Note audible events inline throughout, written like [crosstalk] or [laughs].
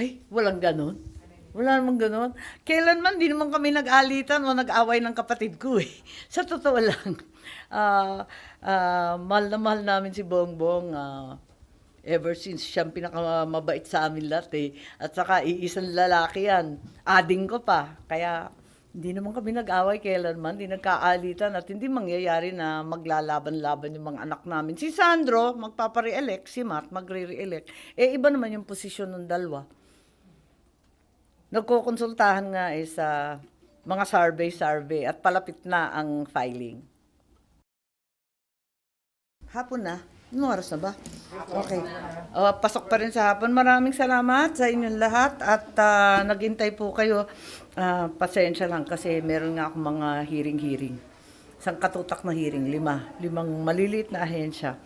Ay, walang ganon. Wala namang ganon. Kailanman, di naman kami nag-alitan o nag-away ng kapatid ko eh. [laughs] Sa totoo lang. Ah, ah, mahal na mahal namin si Bongbong. ah, ever since siyang pinakamabait sa amin lahat eh. At saka iisang lalaki yan. Ading ko pa. Kaya hindi naman kami nag-away kailanman, hindi nagkaalitan at hindi mangyayari na maglalaban-laban yung mga anak namin. Si Sandro, magpapare-elect, si Matt, magre-re-elect. Eh, iba naman yung posisyon ng dalawa. Nagkukonsultahan nga eh sa mga survey-survey at palapit na ang filing. Hapon na. Anong oras na ba? Okay. Uh, pasok pa rin sa hapon. Maraming salamat sa inyong lahat at uh, naghintay po kayo. Ah, pasensya lang kasi meron nga akong mga hearing-hearing. Isang katutak na hearing, lima. Limang maliliit na ahensya.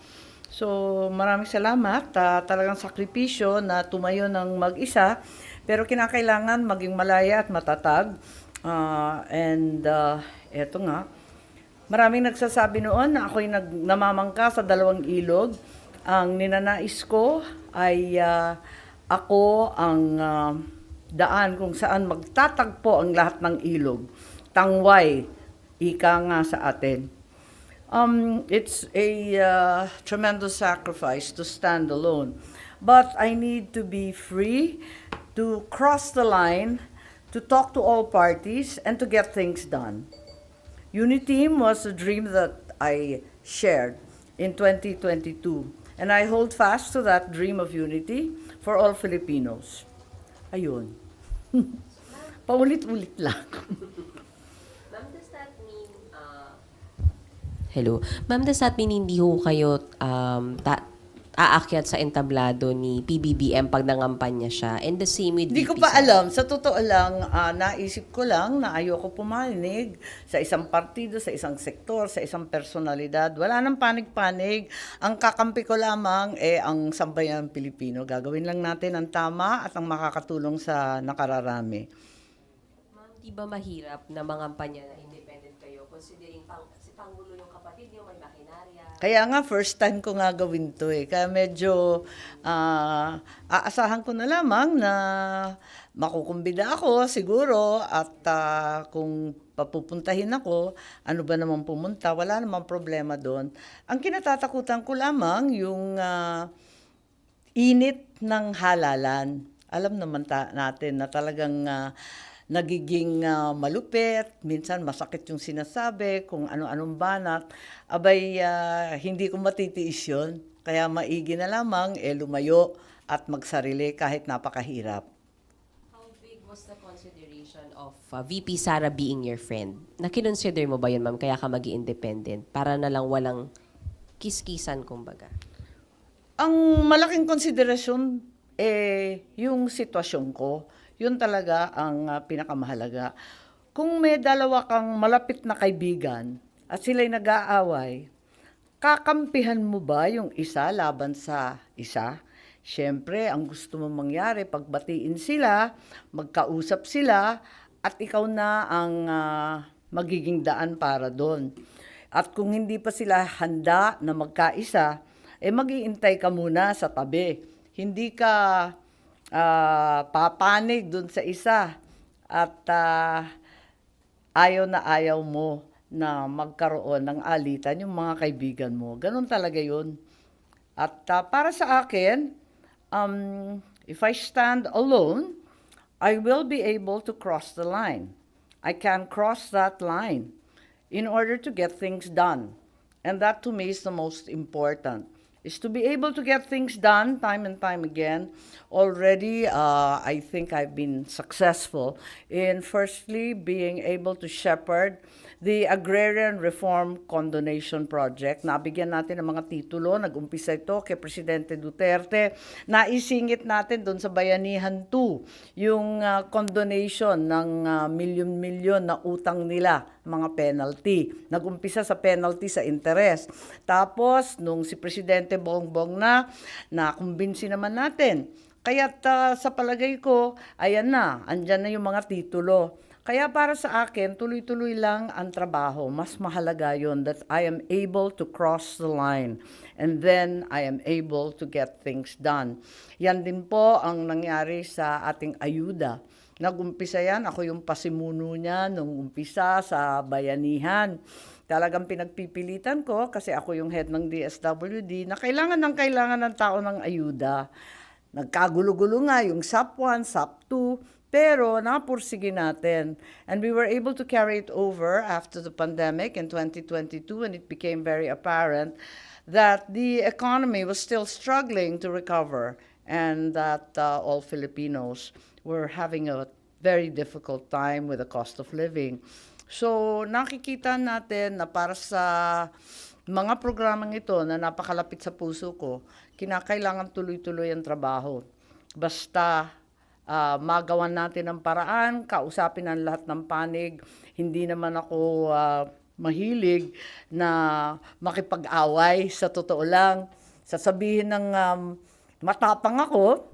So, maraming salamat. Ah, talagang sakripisyo na tumayo ng mag-isa. Pero kinakailangan maging malaya at matatag. Ah, and uh, eto nga, Maraming nagsasabi noon na ako'y nag, namamangka sa dalawang ilog. Ang ninanais ko ay ah, ako ang ah, daan kung saan magtatagpo ang lahat ng ilog. Tangway, ika nga sa atin. Um, it's a uh, tremendous sacrifice to stand alone. But I need to be free to cross the line, to talk to all parties, and to get things done. Uniteam was a dream that I shared in 2022, and I hold fast to that dream of unity for all Filipinos. Ayun. [laughs] Paulit-ulit lang. Ma'am, does that mean, uh, Hello. Ma'am, does that mean hindi ho kayo um, ta- aakyat sa entablado ni PBBM pag nangampanya siya? And the same with Hindi ko pa alam. Sa totoo lang, ah, naisip ko lang na ayoko pumanig sa isang partido, sa isang sektor, sa isang personalidad. Wala nang panig-panig. Ang kakampi ko lamang eh ang sambayan Pilipino. Gagawin lang natin ang tama at ang makakatulong sa nakararami. Ma'am, di ba mahirap na mangampanya na independent kayo considering pang, si Pangulo yung kapatid niyo, may makinarya? Kaya nga, first time ko nga gawin to eh. Kaya medyo ah, aasahan ko na lamang na makukumbida ako siguro at ah, kung papupuntahin ako, ano ba naman pumunta, wala namang problema doon. Ang kinatatakutan ko lamang yung ah, init ng halalan. Alam naman ta- natin na talagang ah, nagiging ah, malupit, minsan masakit yung sinasabi, kung ano-anong banat. Abay, ah, hindi ko matitiis yun. Kaya maigi na lamang, eh, lumayo at magsarili kahit napakahirap. How big was the consideration of uh, VP Sara being your friend? Nakinonsider mo ba yun, ma'am, kaya ka mag independent Para na lang walang kiskisan, kumbaga. Ang malaking konsiderasyon, eh, yung sitwasyon ko. Yun talaga ang ah, pinakamahalaga. Kung may dalawa kang malapit na kaibigan at sila'y nag-aaway, kakampihan mo ba yung isa laban sa isa? Siyempre, ang gusto mong mangyari, pagbatiin sila, magkausap sila, at ikaw na ang ah, magiging daan para doon. At kung hindi pa sila handa na magkaisa, eh mag-iintay ka muna sa tabi. Hindi ka ah, papanig doon sa isa at ah, ayaw na ayaw mo na magkaroon ng alitan yung mga kaibigan mo. Ganun talaga yun. At ah, para sa akin, um, if I stand alone, I will be able to cross the line. I can cross that line in order to get things done. And that to me is the most important. Is to be able to get things done time and time again. Already, uh, I think I've been successful in firstly being able to shepherd the Agrarian Reform Condonation Project. Nabigyan natin ng mga titulo. Nag-umpisa ito kay Presidente Duterte. Naisingit natin doon sa Bayanihan 2 yung uh, condonation ng uh, milyon-milyon na utang nila, mga penalty. Nag-umpisa sa penalty sa interest. Tapos, nung si Presidente Bongbong na, nakumbinsi naman natin. Kaya sa palagay ko, ayan na, andyan na yung mga titulo. Kaya para sa akin, tuloy-tuloy lang ang trabaho. Mas mahalaga yon that I am able to cross the line and then I am able to get things done. Yan din po ang nangyari sa ating ayuda. Nag-umpisa yan, ako yung pasimuno niya nung umpisa sa bayanihan. Talagang pinagpipilitan ko kasi ako yung head ng DSWD na kailangan ng kailangan ng tao ng ayuda. Nagkagulo-gulo nga yung SAP 1, SAP 2, pero napursige natin. And we were able to carry it over after the pandemic in 2022 when it became very apparent that the economy was still struggling to recover and that uh, all Filipinos were having a very difficult time with the cost of living. So nakikita natin na para sa mga programang ito na napakalapit sa puso ko, kinakailangan tuloy-tuloy ang trabaho. Basta ah, magawan natin ang paraan, kausapin ang lahat ng panig. Hindi naman ako ah, mahilig na makipag-away sa totoo lang. Sasabihin ng um, matapang ako,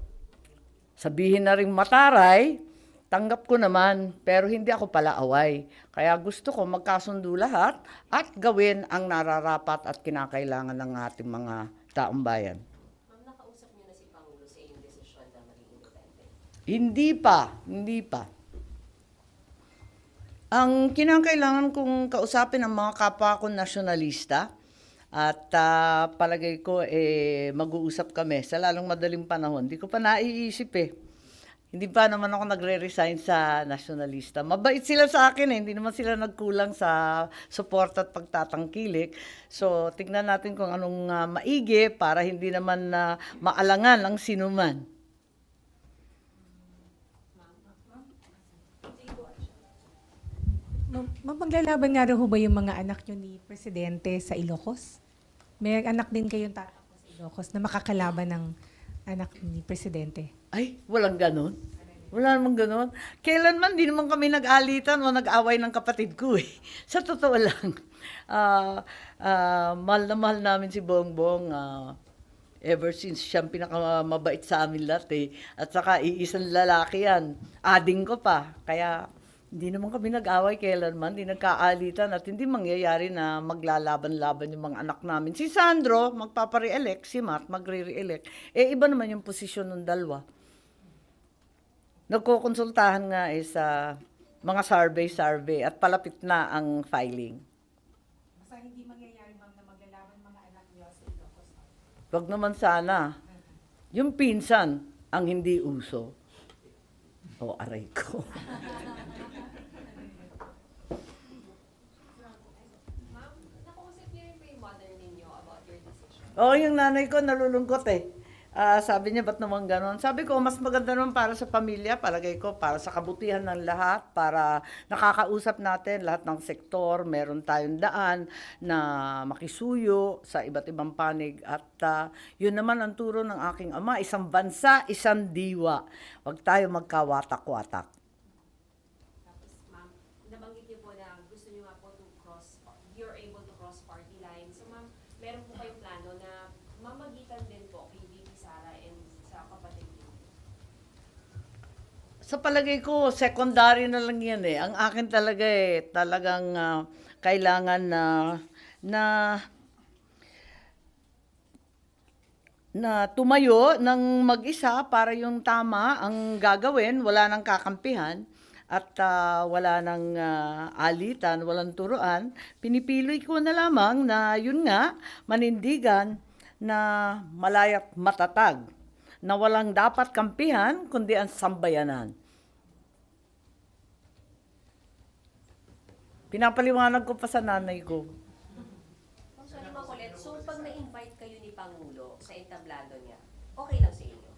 sabihin na rin mataray, tanggap ko naman, pero hindi ako pala away. Kaya gusto ko magkasundo lahat at gawin ang nararapat at kinakailangan ng ating mga taong bayan. Ma'am, nakausap niyo na si Pangulo sa iyong desisyon na maging independent. Hindi pa, hindi pa. Ang kinakailangan kong kausapin ang mga kapwa ko nasyonalista at ah, palagay ko eh mag-uusap kami sa lalong madaling panahon. Hindi ko pa naiisip eh. Hindi pa naman ako nagre-resign sa nasyonalista. Mabait sila sa akin eh. Hindi naman sila nagkulang sa support at pagtatangkilik. So, tignan natin kung anong ah, maigi para hindi naman na maalangan ang sinuman. Ma- ma- maglalaban nga raw ba yung mga anak nyo ni Presidente sa Ilocos? May anak din kayong tatakbo sa Ilocos na makakalaban ng anak ni Presidente. Ay, walang ganon. Wala namang ganon. Kailanman, di naman kami nag-alitan o nag-away ng kapatid ko eh. [laughs] Sa totoo lang. Ah, ah, mahal na mahal namin si Bongbong. ah, ever since siyang pinakamabait sa amin lahat eh. At saka iisang lalaki yan. Ading ko pa. Kaya hindi naman kami nag-away kailanman, hindi nagkaalitan at hindi mangyayari na maglalaban-laban yung mga anak namin. Si Sandro, magpapare-elect, si Matt, magre-re-elect. Eh, iba naman yung posisyon ng dalawa. Nagkukonsultahan nga eh sa mga survey-survey at palapit na ang filing. Basta hindi mangyayari ma'am na maglalaban mga anak nyo sa Ilocos. Wag naman sana. Yung pinsan ang hindi uso. O, aray ko. [laughs] Ma'am, nakausap niyo rin po yung mother ninyo about your decision. Oo, yung nanay ko nalulungkot eh. Ah, sabi niya, ba't naman ganon? Sabi ko, mas maganda naman para sa pamilya, palagay ko, para sa kabutihan ng lahat, para nakakausap natin lahat ng sektor, meron tayong daan na makisuyo sa iba't ibang panig. At ah, yun naman ang turo ng aking ama, isang bansa, isang diwa. Huwag tayo magkawatak-watak. Tapos, ma'am, nabanggit niyo po na gusto niyo nga po to cross, you're able to cross party lines. So, ma'am, meron po kayong plano na mamagitan din po kay VP Sara and sa kapatid niyo. Sa palagay ko, secondary na lang yan eh. Ang akin talaga eh, talagang ah, kailangan na na na tumayo ng mag-isa para yung tama ang gagawin, wala nang kakampihan at ah, wala nang ah, alitan, walang turuan, pinipili ko na lamang na yun nga, manindigan na malayak matatag, na walang dapat kampihan, kundi ang sambayanan. Pinapaliwanag ko pa sa nanay ko. Sorry makulit. So, pag na-invite kayo ni Pangulo sa entablado niya, okay lang sa inyo?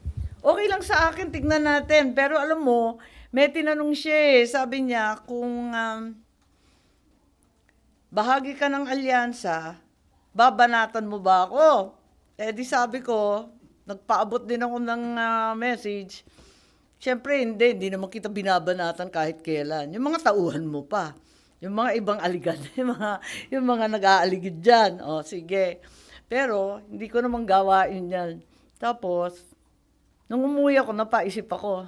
Okay lang sa akin, tignan natin. Pero alam mo, may tinanong siya eh. Sabi niya, kung um, bahagi ka ng alyansa, babanatan mo ba ako? Eh di sabi ko, nagpaabot din ako ng ah, message. Siyempre, hindi. Hindi naman kita binabanatan kahit kailan. Yung mga tauhan mo pa. Yung mga ibang aligad. [laughs] Yung mga, yung mga nag-aaligid dyan. O, sige. Pero, hindi ko naman gawain yan. Tapos, nung umuwi ako, napaisip ako,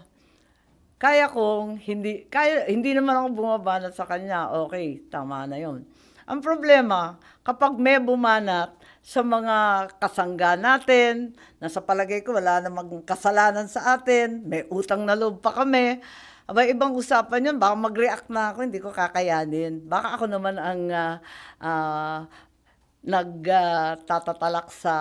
kaya kong hindi, kaya, hindi naman ako bumabanat sa kanya. Okay, tama na yon. Ang problema, kapag may bumanat sa mga kasangga natin, na sa palagay ko wala namang kasalanan sa atin, may utang na loob pa kami, Aba, ibang usapan yun. Baka mag-react na ako, hindi ko kakayanin. Baka ako naman ang ah, ah, nagtatalak sa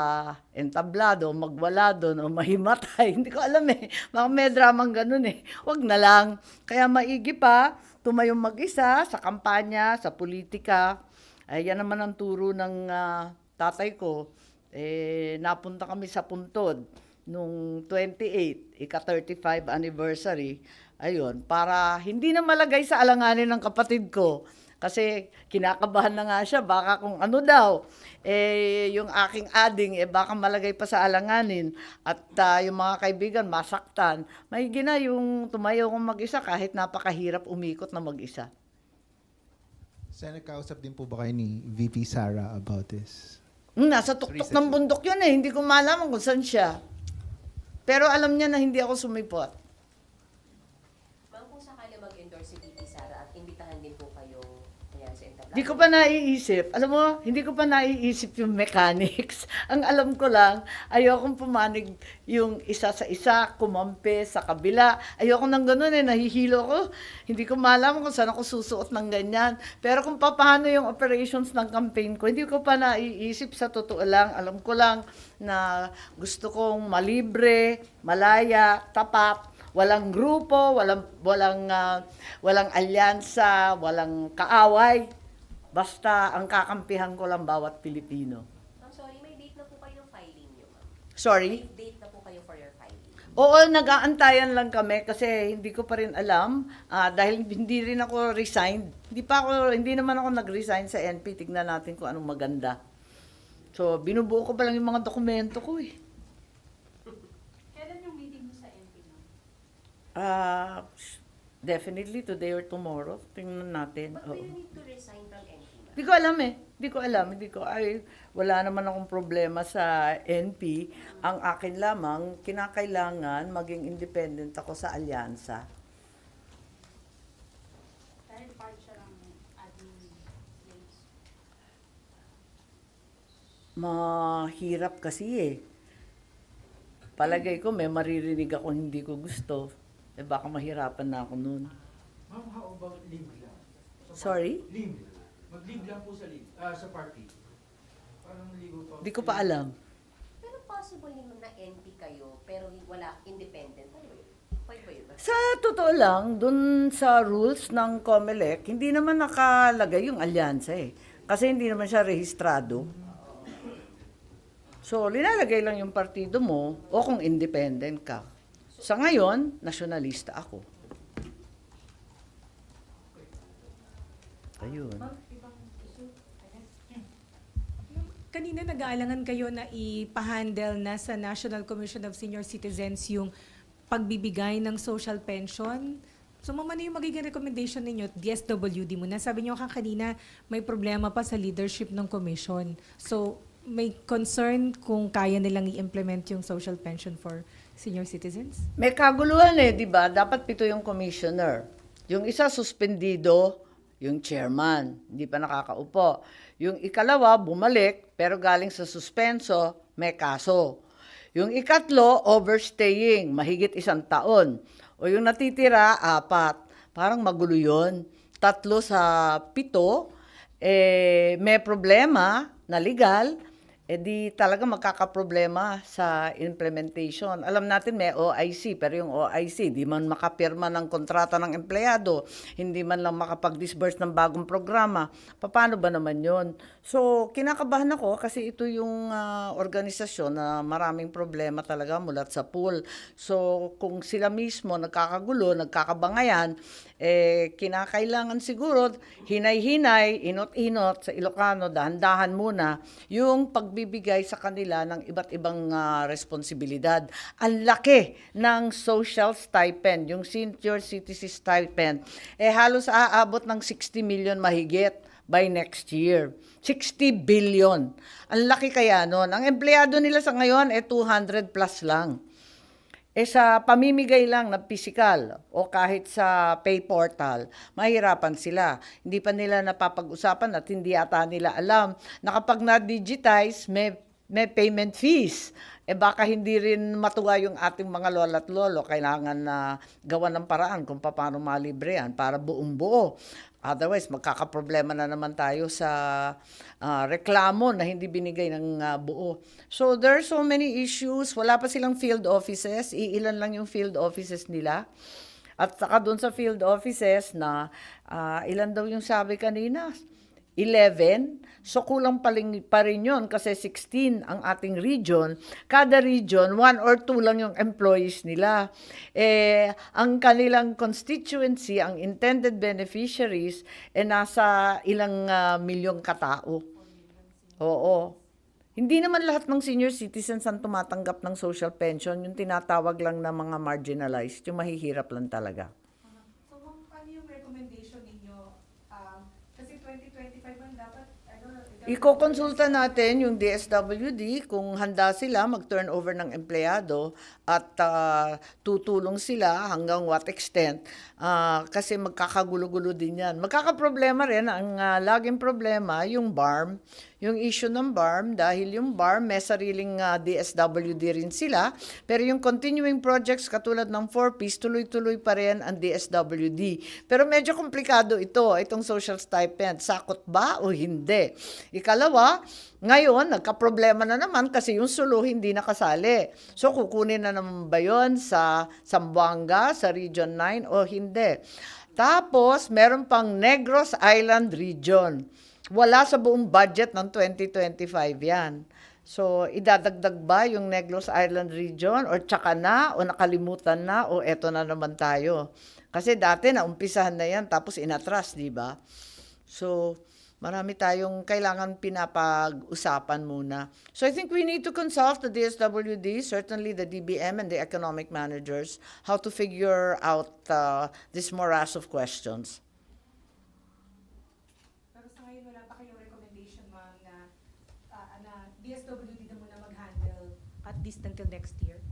entablado, magwala doon o mahimatay. [laughs] Hindi ko alam eh. Baka may dramang ganun eh. Wag na lang. Kaya maigi pa, tumayong mag-isa sa kampanya, sa politika. Ay, yan naman ang turo ng ah, tatay ko. Eh, napunta kami sa puntod nung 28, ika-35 anniversary. Ayun, para hindi na malagay sa alanganin ng kapatid ko. Kasi kinakabahan na nga siya, baka kung ano daw, eh, yung aking ading, eh, baka malagay pa sa alanganin. At ah, yung mga kaibigan, masaktan. May na yung tumayo kong mag-isa kahit napakahirap umikot na mag-isa. Sen, nagkausap din po ba kayo ni VP Sara about this? Hmm, Nasa tuktok ng bundok yun eh. Hindi ko malaman kung saan siya. Pero alam niya na hindi ako sumipot. Hindi ko pa naiisip. Alam mo, hindi ko pa naiisip yung mechanics. [laughs] Ang alam ko lang, ayokong pumanig yung isa sa isa, kumampi sa kabila. Ayoko nang ganun eh, nahihilo ko. Hindi ko malaman kung saan ako susuot ng ganyan. Pero kung paano yung operations ng campaign ko, hindi ko pa naiisip sa totoo lang. Alam ko lang na gusto kong malibre, malaya, tapat, walang grupo, walang walang ah, walang alyansa, walang kaaway. Basta ang kakampihan ko lang bawat Pilipino. Ma'am, sorry, may date na po kayo ng filing niyo, ma'am. Sorry? May date na po kayo for your filing. Oo, nag-aantayan lang kami kasi hindi ko pa rin alam ah, dahil hindi rin ako resigned. Hindi pa ako hindi naman ako nag-resign sa NP. Tignan natin kung anong maganda. So, binubuo ko pa lang yung mga dokumento ko eh. Kailan yung meeting mo sa MP no? Ah, definitely today or tomorrow. Tingnan natin. But Oo. do you need to resign from Hindi ko alam eh. Hindi ko alam. Hindi ko, ay, wala naman akong problema sa NP. Ang akin lamang, kinakailangan maging independent ako sa alyansa. Dahil part siya ng admin rates. Mahirap kasi eh. Palagay ko may maririnig ako hindi ko gusto. Eh baka mahirapan na ako noon. Ma'am, how about? Sa Sorry? Leave. Mag-leave lang po sa leave, ah, sa party. Parang ligo pa. Hindi ko pa alam. Pero possible naman na NP kayo, pero wala independent. Ano ba yun? Pwede ba yun? Sa totoo lang, dun sa rules ng COMELEC, hindi naman nakalagay yung alyansa eh. Kasi hindi naman siya rehistrado. So, linalagay lang yung partido mo o kung independent ka. Sa ngayon, nasyonalista ako. Ayun. Kanina nag-aalangan kayo na ipahandle na sa National Commission of Senior Citizens yung pagbibigay ng social pension. So, mama, ano yung magiging recommendation ninyo? DSWD mo na. Sabi niyo ka kanina, may problema pa sa leadership ng commission. So, may concern kung kaya nilang i-implement yung social pension for senior citizens? May kaguluhan eh, di ba? Dapat pito yung commissioner. Yung isa suspendido, yung chairman, hindi pa nakakaupo. Yung ikalawa, bumalik, pero galing sa suspenso, may kaso. Yung ikatlo, overstaying, mahigit isang taon. O yung natitira, apat. Parang magulo yun. Tatlo sa pito, eh, may problema na legal, eh di talaga magkakaproblema sa implementation. Alam natin may OIC, pero yung OIC, di man makapirma ng kontrata ng empleyado, hindi man lang makapag-disburse ng bagong programa. Paano ba naman yon? So, kinakabahan ako kasi ito yung ah, organisasyon na maraming problema talaga mulat sa pool. So, kung sila mismo nagkakagulo, nagkakabangayan, eh, kinakailangan siguro hinay-hinay, inot-inot sa Ilocano, dahan-dahan muna, yung pagbibigay sa kanila ng iba't ibang ah, responsibilidad. Ang laki ng social stipend, yung senior citizen stipend, eh halos aabot ng 60 million mahigit by next year. 60 billion. Ang laki kaya nun. Ang empleyado nila sa ngayon, eh 200 plus lang. Eh sa pamimigay lang ng physical o kahit sa pay portal, mahirapan sila. Hindi pa nila napapag-usapan at hindi ata nila alam na kapag na-digitize, may, may payment fees. Eh baka hindi rin matuwa yung ating mga lola at lolo. Kailangan na gawa ng paraan kung paano malibre yan para buong buo. Otherwise, magkakaproblema na naman tayo sa ah, reklamo na hindi binigay ng ah, buo. So, there are so many issues. Wala pa silang field offices. Iilan lang yung field offices nila. At saka doon sa field offices na ah, ilan daw yung sabi kanina? 11. So kulang pa rin, pa rin yun kasi 16 ang ating region. Kada region, one or two lang yung employees nila. Eh, ang kanilang constituency, ang intended beneficiaries, eh nasa ilang ah, milyong katao. Oo. Hindi naman lahat ng senior citizens ang tumatanggap ng social pension. Yung tinatawag lang na mga marginalized, yung mahihirap lang talaga. So, ma'am, paano yung recommendation ninyo? Um, kasi 2025 ang dapat, ano, dapat- Iko-konsulta natin yung DSWD kung handa sila mag-turnover ng empleyado at ah, tutulong sila hanggang what extent. Ah, kasi magkakagulo-gulo din yan. Magkakaproblema rin, ang ah, laging problema, yung BARM, yung issue ng BARM dahil yung BARM may sariling ah, DSWD rin sila pero yung continuing projects katulad ng 4Ps tuloy-tuloy pa rin ang DSWD. Pero medyo komplikado ito, itong social stipend. Sakot ba o hindi? Ikalawa, ngayon, nagka-problema na naman kasi yung Sulu hindi nakasali. So, kukunin na naman ba yun sa Zamboanga, sa Region 9 o hindi? Tapos, meron pang Negros Island Region. Wala sa buong budget ng 2025 yan. So, idadagdag ba yung Negros Island Region or tsaka na o nakalimutan na o eto na naman tayo? Kasi dati na umpisahan na yan tapos inatras, di ba? So, marami tayong kailangan pinapag-usapan muna. So I think we need to consult the DSWD, certainly the DBM and the economic managers, how to figure out uh, this morass of questions. Ngayon, wala pa kayong recommendation, ma'am, na, ah, na DSWD na muna mag-handle at least until next year?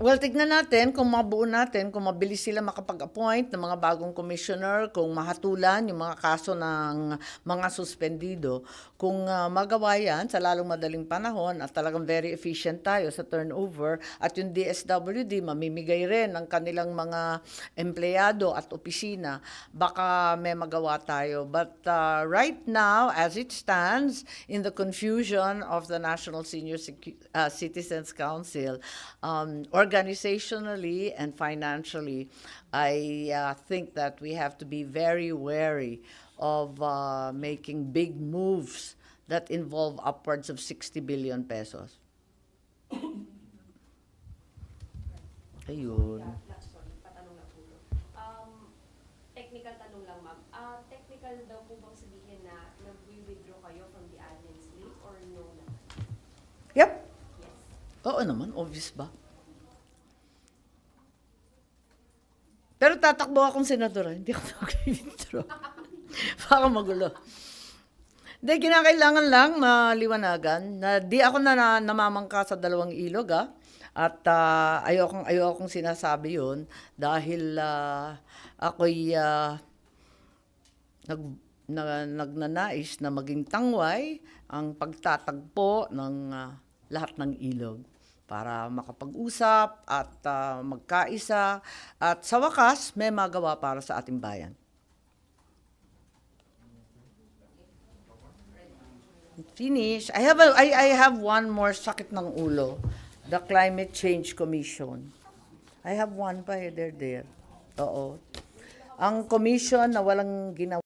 Well, tignan natin kung mabuo natin, kung mabilis sila makapag-appoint ng mga bagong commissioner, kung mahatulan yung mga kaso ng mga suspendido. Kung ah, magawa yan sa lalong madaling panahon at talagang very efficient tayo sa turnover at yung DSWD mamimigay rin ng kanilang mga empleyado at opisina, baka may magawa tayo. But ah, right now, as it stands, in the confusion of the National Senior Secu- uh, Citizens Council, um, organizationally and financially, I uh, think that we have to be very wary of uh, making big moves that involve upwards of 60 billion pesos. Ayun. Sorry, patanong lang po. Um, Pero tatakbo akong senadora, hindi ako mag-withdraw. [laughs] Baka magulo. Hindi, kinakailangan lang maliwanagan na di ako na, na namamangka sa dalawang ilog, ah. At ah, ayokong, ayokong sinasabi yun dahil ah, ako'y ah, nag, na, nagnanais na maging tangway ang pagtatagpo ng ah, lahat ng ilog para makapag-usap at ah, magkaisa at sa wakas may magawa para sa ating bayan. Finish. I have a, I, I have one more sakit ng ulo. The Climate Change Commission. I have one pa eh, there, there. Oo. Ang commission na walang ginawa